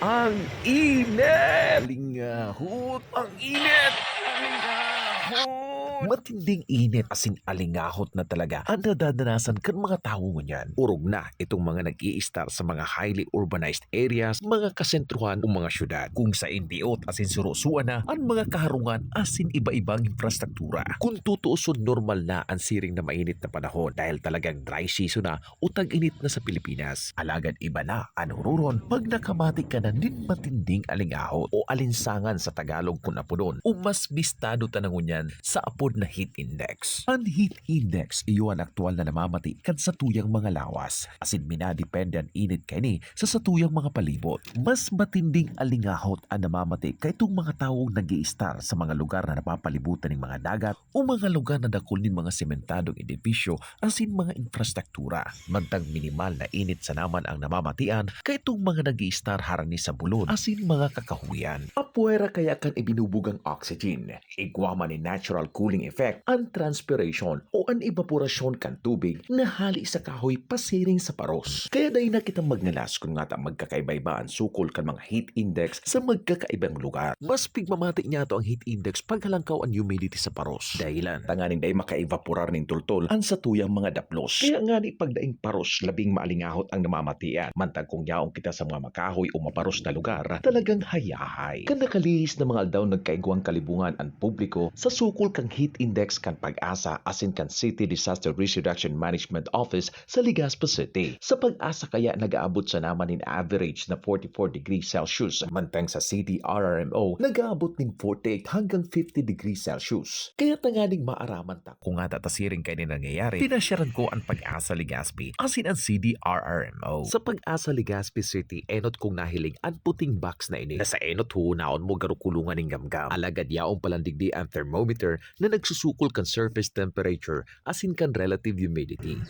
Ang init! Alingahot! Ang init! Alingahot! Matinding init asin alingahot na talaga ang nadadanasan kan mga tao ngunyan. Urog na itong mga nag star sa mga highly urbanized areas, mga kasentruhan o mga syudad. Kung sa indiot asin surusuan na ang mga kaharungan asin iba-ibang infrastruktura. Kung tutuuson normal na ang siring na mainit na panahon dahil talagang dry season na o tag-init na sa Pilipinas. Alagad iba na ang hururon pag nakamati ka na din matinding alingahot o alinsangan sa Tagalog kung apunon o mas bistado tanangon yan sa apod na heat index. Ang heat index iyo ang aktual na namamati kan sa tuyang mga lawas. Asin minadepende ang init kay ni sa satuyang mga palibot. Mas matinding alingahot ang namamati kay itong mga taong nag star sa mga lugar na napapalibutan ng mga dagat o mga lugar na dakol ng mga sementadong edifisyo asin mga infrastruktura. Mantang minimal na init sa naman ang namamatian kay itong mga nag star harani sa bulon asin mga kakahuyan. Apuera kaya kan ibinubugang oxygen. Igwama ni natural cooling effect ang transpiration o ang evaporasyon kan tubig na hali sa kahoy pasiring sa paros. Kaya dahil na kitang magnalas kung nga ta magkakaiba-iba ang sukol kan mga heat index sa magkakaibang lugar. Mas pigmamati niya to ang heat index paghalangkaw ang humidity sa paros. Dahilan, tanganing dahil maka-evaporar ning tultol ang sa tuyang mga daplos. Kaya nga ni pagdaing paros, labing maalingahot ang namamatian. Mantag kung yaong kita sa mga makahoy o maparos na lugar, talagang hayahay. Kan nakalihis na mga aldaw nagkaigwang kalibungan ang publiko sa sukol kang heat index kan pag-asa asin kan City Disaster Risk Reduction Management Office sa Legazpi City. Sa pag-asa kaya nag-aabot sa naman in average na 44 degrees Celsius. Mantang sa City RRMO, nag-aabot ng 48 hanggang 50 degrees Celsius. Kaya tangaling maaraman ta. Kung nga tatasiring kayo nangyayari, pinasyaran ko ang pag-asa Legazpi asin ang CDRRMO. Sa pag-asa Legazpi City, enot kong nahiling ang puting box na ini. Nasa enot hunaon mo garukulungan ng gamgam. Alagad yaong palandigdi ang thermometer na nagsusukol kan surface temperature asin kan relative humidity.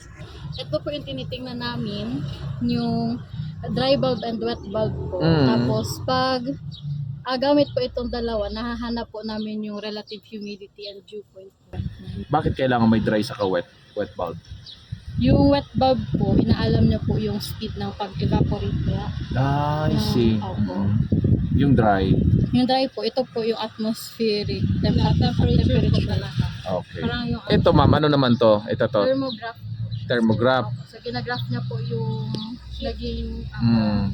Ito po yung tinitingnan namin, yung dry bulb and wet bulb po. Mm. Tapos pag ah, gamit po itong dalawa, nahahanap po namin yung relative humidity and dew point po. Bakit kailangan may dry sa wet wet bulb? Yung wet bulb po, inaalam niya po yung speed ng pag-evaporate niya. Ah, I see. opo. Mhm. Yung dry. Yung dry po, ito po yung atmospheric temp- temperature. Okay. Parang yung Ito ma'am, ano naman to? Ito to. thermograph. Thermograph. Opo. So, ginagraph niya po yung naging Mm.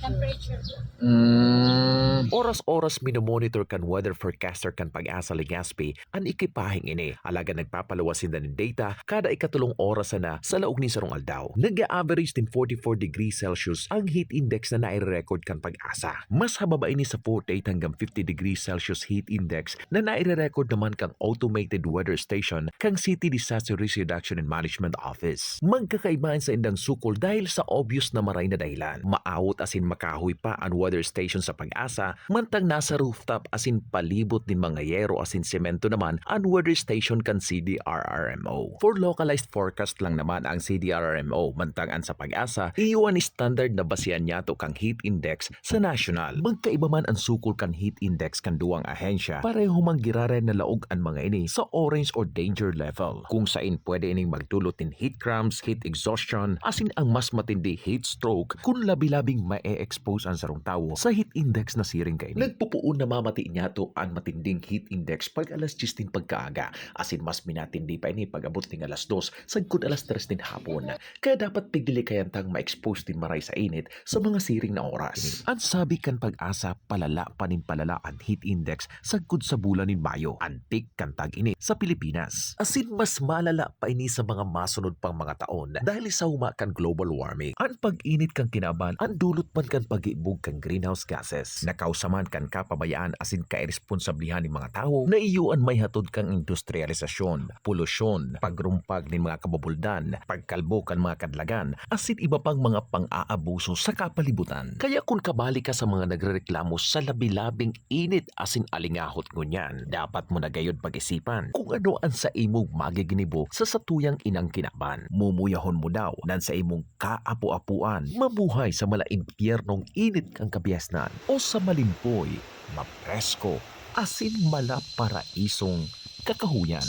temperature. Mm. Oras-oras minomonitor kan weather forecaster kan pag-asa Legazpi ang ikipahing ini. Alaga nagpapalawasin na ng data kada ikatulong oras na sa laog ni sarong aldaw. Nag-average din 44 degrees Celsius ang heat index na nai-record kan pag-asa. Mas hababa ini sa 48 hanggang 50 degrees Celsius heat index na nai-record naman kang automated weather station kang City Disaster Risk Reduction and Management Office. Magkakaibahan sa indang sukol dahil sa obvious na maray na dahilan. Maawot asin makahoy pa ang weather station sa pag-asa, mantang nasa rooftop asin palibot din mga yero asin semento naman ang weather station kan CDRRMO. For localized forecast lang naman ang CDRRMO, mantang ang sa pag-asa, iyon standard na basihan niya to kang heat index sa national. Magkaiba man ang sukol kan heat index kan duwang ahensya, pareho mang giraren na laog ang mga ini sa orange or danger level. Kung sain pwede ining magdulot in heat cramps, heat exhaustion, asin ang mas matindi heat stroke kung labi-labing ma-expose ang sarong tao sa heat index na siring kay Nagpupuon na mamati niya to ang matinding heat index pag alas 10 din pagkaaga, asin mas minatindi pa ini pag abot ng alas 2 sagkod alas 3 din hapon. Kaya dapat pigdili kayantang ma-expose din maray sa init sa mga siring na oras. Ang sabi kan pag-asa palala panin palala ang heat index sagkod sa bulan ni Mayo. Antik kan tag-init sa Pilipinas. Asin mas malala pa ini sa mga masunod pang mga taon dahil sa huma kan global warming. Ang pag-init kang kinaban, ang dulot man kan pag-iibog kang greenhouse gases. Nakausaman kan kapabayaan asin kairresponsablihan ni mga tao na iyuan may hatod kang industrialisasyon, polusyon, pagrumpag ni mga kababuldan, pagkalbo kan mga kadlagan, asin iba pang mga pang-aabuso sa kapalibutan. Kaya kung kabali ka sa mga nagrereklamo sa labi-labing init asin alingahot ngunyan, dapat mo na gayod pag-isipan kung ano ang sa imong magiginibo sa satuyang inang kinaban. Mumuyahon mo daw nan sa imong kaapu-apuan, mabuhay sa mala impyernong init kang kabiasnan o sa malimpoy, mapresko, asin mala paraisong kakahuyan.